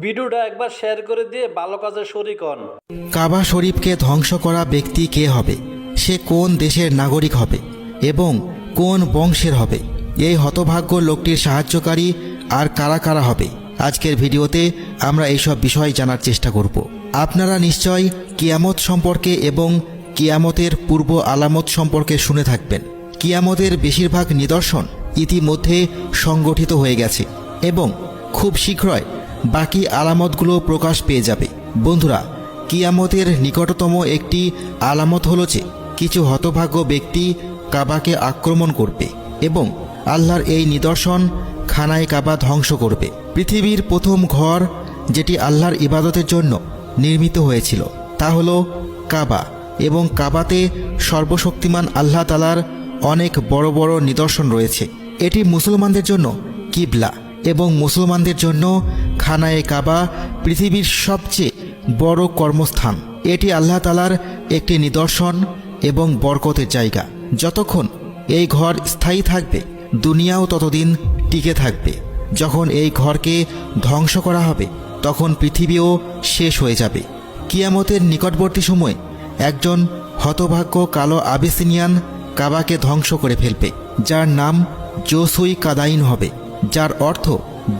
ভিডিওটা একবার শেয়ার করে দিয়ে ভালো কাজে শরিক হন কাবা শরীফকে ধ্বংস করা ব্যক্তি কে হবে? সে কোন দেশের নাগরিক হবে? এবং কোন বংশের হবে? এই হতভাগ্য লোকটির সাহায্যকারী আর কারা কারা হবে? আজকের ভিডিওতে আমরা এইসব বিষয় জানার চেষ্টা করব। আপনারা নিশ্চয় কিয়ামত সম্পর্কে এবং কিয়ামতের পূর্ব আলামত সম্পর্কে শুনে থাকবেন। কিয়ামতের বেশিরভাগ নিদর্শন ইতিমধ্যে সংগঠিত হয়ে গেছে এবং খুব শীঘ্রই বাকি আলামতগুলো প্রকাশ পেয়ে যাবে। বন্ধুরা, কিয়ামতের নিকটতম একটি আলামত হলো যে, কিছু হতভাগ্য ব্যক্তি কাবাকে আক্রমণ করবে এবং আল্লাহর এই নিদর্শন খানায় কাবা ধ্বংস করবে। পৃথিবীর প্রথম ঘর যেটি আল্লাহর ইবাদতের জন্য নির্মিত হয়েছিল, তা হলো কাবা এবং কাবাতে সর্বশক্তিমান আল্লাহ তালার অনেক বড় বড় নিদর্শন রয়েছে। এটি মুসলমানদের জন্য কিবলা এবং মুসলমানদের জন্য খানায়ে কাবা পৃথিবীর সবচেয়ে বড় কর্মস্থান। এটি আল্লাহ তালার একটি নিদর্শন এবং বরকতের জায়গা। যতক্ষণ এই ঘর স্থায়ী থাকবে, দুনিয়াও ততদিন টিকে থাকবে। যখন এই ঘরকে ধ্বংস করা হবে, তখন পৃথিবীও শেষ হয়ে যাবে। কিয়ামতের নিকটবর্তী সময়ে একজন হতভাগ্য কালো আবিসিনিয়ান কাবাকে ধ্বংস করে ফেলবে, যার নাম জোসুই কাদাইন হবে, যার অর্থ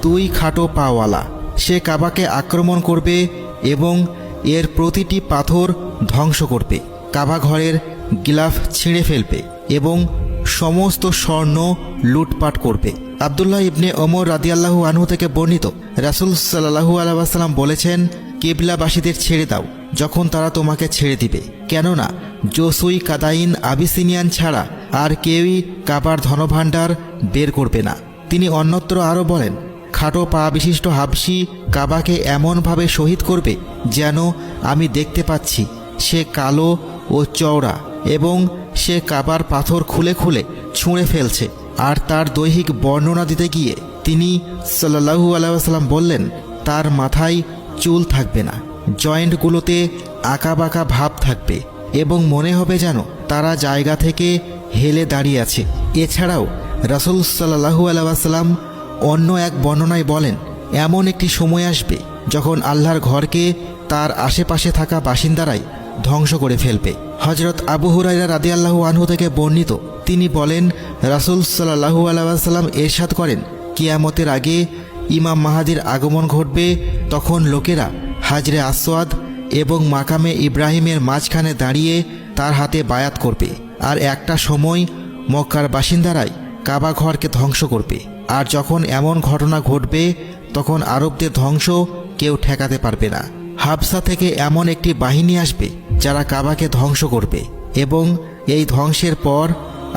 দুই খাটো পাওয়ালা। সে কাবাকে আক্রমণ করবে এবং এর প্রতিটি পাথর ধ্বংস করবে। কাবা ঘরের গিলাফ ছিঁড়ে ফেলবে এবং সমস্ত স্বর্ণ লুটপাট করবে। আবদুল্লাহ ইবনে ওমর রাদিয়াল্লাহু আনহু থেকে বর্ণিত, রাসুল সাল্লাহু আলাইসাল্লাম বলেছেন, কেবলাবাসীদের ছেড়ে দাও, যখন তারা তোমাকে ছেড়ে দিবে। কেননা জসুই কাদাইন আবিসিনিয়ান ছাড়া আর কেউই কাবার ধনভাণ্ডার বের করবে না। তিনি অন্যত্র আরও বলেন খাটো পা বিশিষ্ট হাবসি কাবাকে এমনভাবে শহীদ করবে যেন আমি দেখতে পাচ্ছি সে কালো ও চওড়া এবং সে কাবার পাথর খুলে খুলে ছুঁড়ে ফেলছে। আর তার দৈহিক বর্ণনা দিতে গিয়ে তিনি সাল্লাহু আলাইসাল্লাম বললেন, তার মাথায় চুল থাকবে না, জয়েন্টগুলোতে আঁকাবাঁকা ভাব থাকবে এবং মনে হবে যেন তারা জায়গা থেকে হেলে দাঁড়িয়ে আছে। এছাড়াও রাসুল সাল্লাহু আলাইসাল্লাম অন্য এক বর্ণনায় বলেন, এমন একটি সময় আসবে যখন আল্লাহর ঘরকে তার আশেপাশে থাকা বাসিন্দারাই ধ্বংস করে ফেলবে। হজরত আবু হুরাইরা রাদি আল্লাহু আনহু থেকে বর্ণিত, তিনি বলেন, রাসুল সাল্লাহু আলাইসাল্লাম এরশাদ করেন, কিয়ামতের আগে ইমাম মাহাদির আগমন ঘটবে, তখন লোকেরা হাজরে আসওয়াদ এবং মাকামে ইব্রাহিমের মাঝখানে দাঁড়িয়ে তার হাতে বায়াত করবে, আর একটা সময় মক্কার বাসিন্দারাই কাবা ঘরকে ধ্বংস করবে। আর যখন এমন ঘটনা ঘটবে, তখন আরবদের ধ্বংস কেউ ঠেকাতে পারবে না। হাবসা থেকে এমন একটি বাহিনী আসবে, যারা কাবাকে ধ্বংস করবে এবং এই ধ্বংসের পর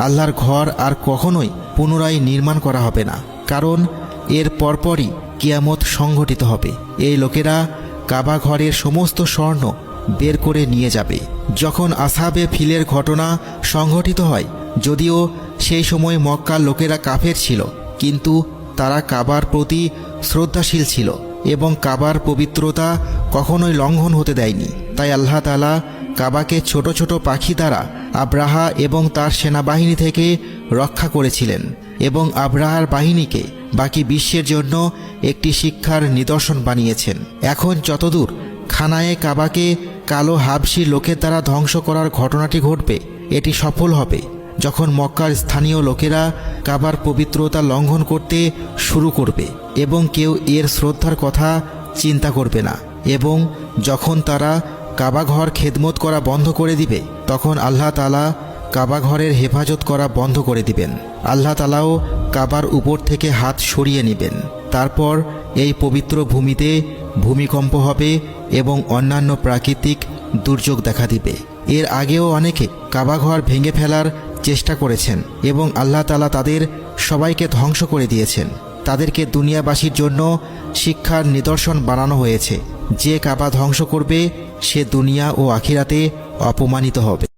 আল্লাহর ঘর আর কখনোই পুনরায় নির্মাণ করা হবে না, কারণ এর পরপরই কিয়ামত সংঘটিত হবে। এই লোকেরা কাবা ঘরের সমস্ত স্বর্ণ বের করে নিয়ে যাবে। যখন আসাবে ফিলের ঘটনা সংঘটিত হয়, যদিও সেই সময় মক্কার লোকেরা কাফের ছিল কিন্তু তারা কাবার প্রতি শ্রদ্ধাশীল ছিল এবং কাবার পবিত্রতা কখনোই লঙ্ঘন হতে দেয়নি। তাই আল্লাহ তালা কাবাকে ছোট ছোট পাখি দ্বারা আব্রাহা এবং তার সেনাবাহিনী থেকে রক্ষা করেছিলেন এবং আব্রাহার বাহিনীকে বাকি বিশ্বের জন্য একটি শিক্ষার নিদর্শন বানিয়েছেন। এখন যতদূর খানায়ে কাবাকে কালো হাবসি লোকের দ্বারা ধ্বংস করার ঘটনাটি ঘটবে, এটি সফল হবে। যখন মক্কার স্থানীয় লোকেরা কাবার পবিত্রতা লঙ্ঘন করতে শুরু করবে এবং কেউ এর শ্রদ্ধার কথা চিন্তা করবে না এবং যখন তারা কাবাঘর খেদমত করা বন্ধ করে দিবে, তখন আল্লাহ তালা কাবাঘরের হেফাজত করা বন্ধ করে দিবেন। আল্লাহ তালাও কাবার উপর থেকে হাত সরিয়ে নেবেন। তারপর এই পবিত্র ভূমিতে ভূমিকম্প হবে এবং অন্যান্য প্রাকৃতিক দুর্যোগ দেখা দিবে। এর আগেও অনেকে কাবাঘর ভেঙে ফেলার চেষ্টা করেছেন এবং আল্লাহ তালা তাদের সবাইকে ধ্বংস করে দিয়েছেন। তাদেরকে দুনিয়াবাসীর জন্য শিক্ষার নিদর্শন বানানো হয়েছে। যে কাবা ধ্বংস করবে, সে দুনিয়া ও আখিরাতে অপমানিত হবে।